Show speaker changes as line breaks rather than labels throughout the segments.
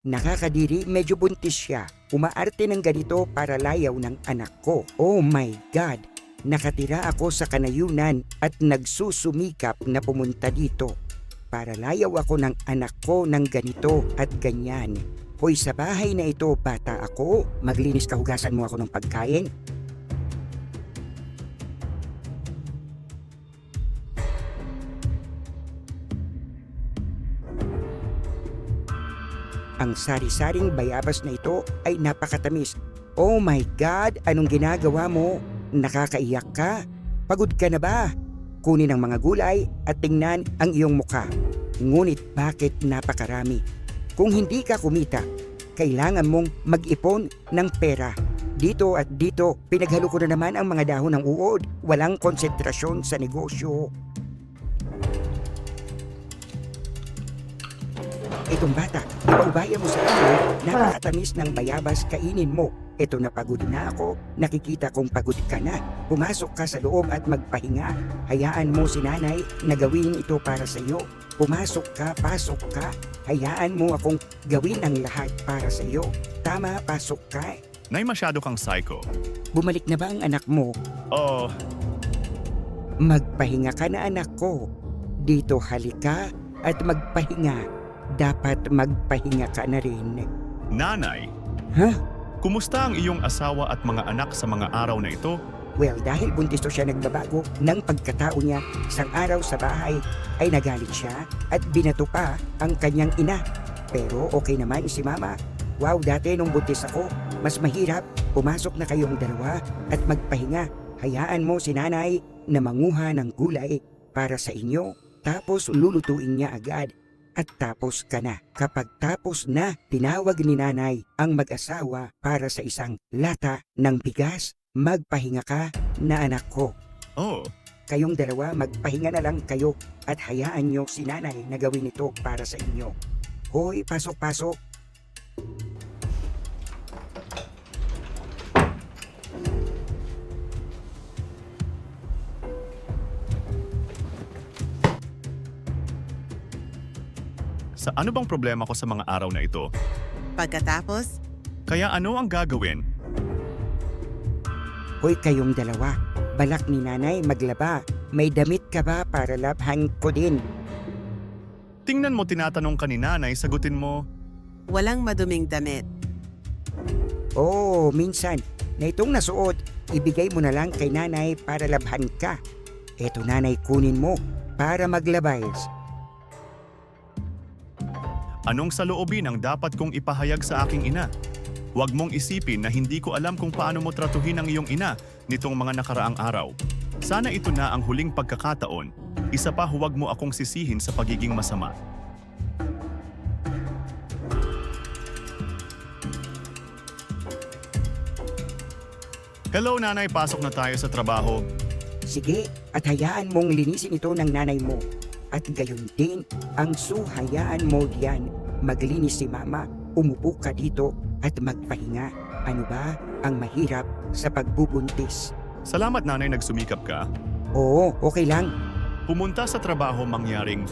Nakakadiri, medyo buntis siya. Umaarte ng ganito para layaw ng anak ko. Oh my God! Nakatira ako sa kanayunan at nagsusumikap na pumunta dito. Para layaw ako ng anak ko ng ganito at ganyan. Hoy sa bahay na ito, bata ako, maglinis ka hugasan mo ako ng pagkain. Ang sari-saring bayabas na ito ay napakatamis. Oh my God, anong ginagawa mo? Nakakaiyak ka? Pagod ka na ba? Kunin ang mga gulay at tingnan ang iyong mukha. Ngunit bakit napakarami? Kung hindi ka kumita, kailangan mong mag-ipon ng pera. Dito at dito, pinaghalo ko na naman ang mga dahon ng uod. Walang konsentrasyon sa negosyo. Itong bata, ipaubaya mo sa ako, napakatamis ng bayabas, kainin mo. Ito na pagod na ako, nakikita kong pagod ka na. Pumasok ka sa loob at magpahinga. Hayaan mo si nanay na gawin ito para sa iyo. Pumasok ka, pasok ka. Hayaan mo akong gawin ang lahat para sa iyo. Tama, pasok ka.
Nay masyado kang psycho.
Bumalik na ba ang anak mo?
Oh,
Magpahinga ka na anak ko. Dito halika at magpahinga. Dapat magpahinga ka na rin.
nanay.
Ha?
Kumusta ang iyong asawa at mga anak sa mga araw na ito?
Well, dahil buntis to siya nagbabago ng pagkatao niya, isang araw sa bahay ay nagalit siya at binato pa ang kanyang ina. Pero okay naman si mama. Wow, dati nung buntis ako, mas mahirap. Pumasok na kayong dalawa at magpahinga. Hayaan mo si nanay na manguha ng gulay para sa inyo. Tapos lulutuin niya agad. At tapos ka na. Kapag tapos na, tinawag ni nanay ang mag-asawa para sa isang lata ng bigas Magpahinga ka na anak ko.
Oh,
Kayong dalawa magpahinga na lang kayo at hayaan nyo si nanay na gawin ito para sa inyo. Hoy, pasok-pasok.
Sa ano bang problema ko sa mga araw na ito?
Pagkatapos,
Kaya ano ang gagawin?
Hoy, kayong dalawa. Balak ni nanay maglaba. May damit ka ba para labhan ko din?
Tingnan mo tinatanong ka ni nanay, sagutin mo,
walang maduming damit.
Oo, minsan. Na itong nasuot, ibigay mo na lang kay nanay para labhan ka. Eto nanay kunin mo para maglabas.
Anong saloobin ang dapat kong ipahayag sa aking ina? Huwag mong isipin na hindi ko alam kung paano mo tratuhin ang iyong ina nitong mga nakaraang araw. Sana ito na ang huling pagkakataon. Isa pa huwag mo akong sisihin sa pagiging masama. Hello nanay, pasok na tayo sa trabaho.
Sige, at hayaan mong linisin ito ng nanay mo. At gayon din, ang suhayaan mo diyan. Maglinis si mama, umupo ka dito at magpahinga. Ano ba ang mahirap sa pagbubuntis?
Salamat nanay nagsumikap ka.
Oo, okay lang.
Pumunta sa trabaho mangyaring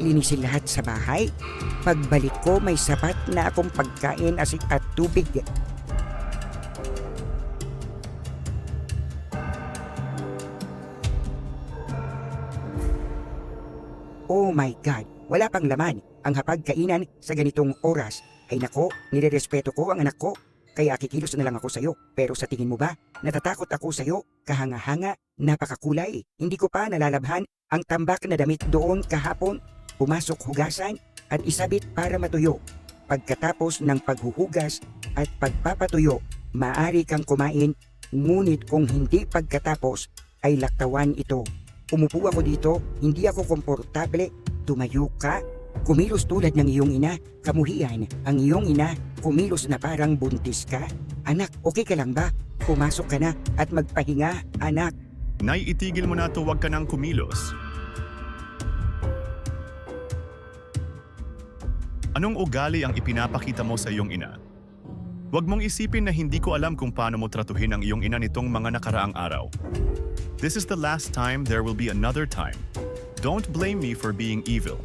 Linisin lahat sa bahay. Pagbalik ko, may sapat na akong pagkain asik at tubig. Oh my God! Wala pang laman ang hapagkainan sa ganitong oras. Ay nako, nirerespeto ko ang anak ko. Kaya kikilos na lang ako sa'yo. Pero sa tingin mo ba, natatakot ako sa'yo? Kahanga-hanga, napakakulay. Hindi ko pa nalalabhan ang tambak na damit doon kahapon. Pumasok hugasan at isabit para matuyo. Pagkatapos ng paghuhugas at pagpapatuyo, maaari kang kumain. Ngunit kung hindi pagkatapos, ay laktawan ito. Umupo ako dito, hindi ako komportable. Tumayo ka. Kumilos tulad ng iyong ina. Kamuhian, ang iyong ina, kumilos na parang buntis ka. Anak, okay ka lang ba? Pumasok ka na at magpahinga, anak.
Nay, itigil mo na to, huwag ka nang kumilos. Anong ugali ang ipinapakita mo sa iyong ina? Huwag mong isipin na hindi ko alam kung paano mo tratuhin ang iyong ina nitong mga nakaraang araw. This is the last time there will be another time. Don't blame me for being evil.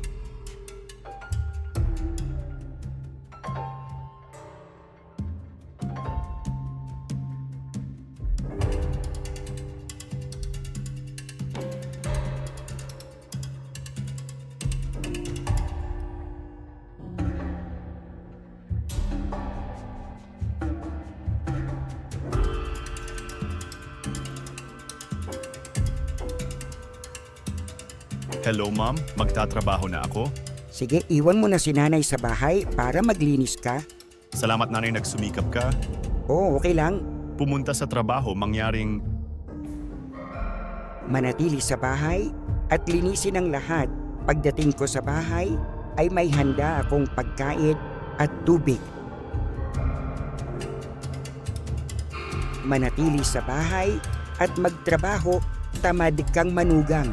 Hello ma'am, magtatrabaho na ako.
Sige, iwan mo na si nanay sa bahay para maglinis ka.
Salamat nanay nagsumikap ka.
Oo, okay lang.
Pumunta sa trabaho mangyaring
Manatili sa bahay at linisin ang lahat. Pagdating ko sa bahay ay may handa akong pagkain at tubig. Manatili sa bahay at magtrabaho, tamad kang manugang.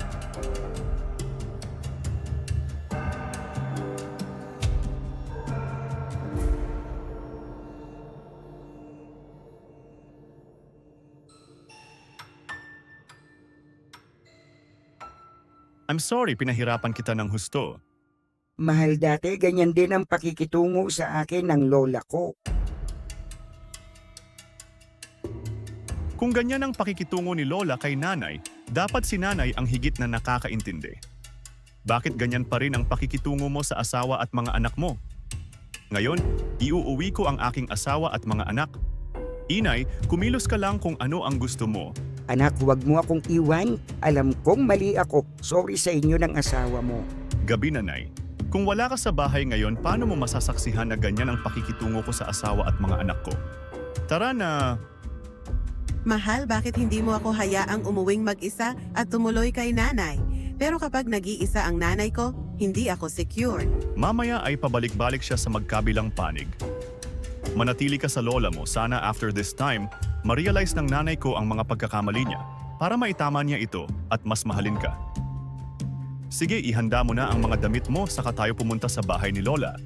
I'm sorry pinahirapan kita ng husto.
Mahal dati, ganyan din ang pakikitungo sa akin ng lola ko.
Kung ganyan ang pakikitungo ni Lola kay nanay, dapat si nanay ang higit na nakakaintindi. Bakit ganyan pa rin ang pakikitungo mo sa asawa at mga anak mo? Ngayon, iuuwi ko ang aking asawa at mga anak. Inay, kumilos ka lang kung ano ang gusto mo.
Anak, huwag mo akong iwan. Alam kong mali ako. Sorry sa inyo ng asawa mo.
Gabi nanay. Kung wala ka sa bahay ngayon, paano mo masasaksihan na ganyan ang pakikitungo ko sa asawa at mga anak ko? Tara na,
Mahal, bakit hindi mo ako hayaang umuwing mag-isa at tumuloy kay nanay? Pero kapag nag-iisa ang nanay ko, hindi ako secure.
mamaya ay pabalik-balik siya sa magkabilang panig. Manatili ka sa lola mo, sana after this time, ma-realize ng nanay ko ang mga pagkakamali niya para maitama niya ito at mas mahalin ka. Sige, ihanda mo na ang mga damit mo saka tayo pumunta sa bahay ni Lola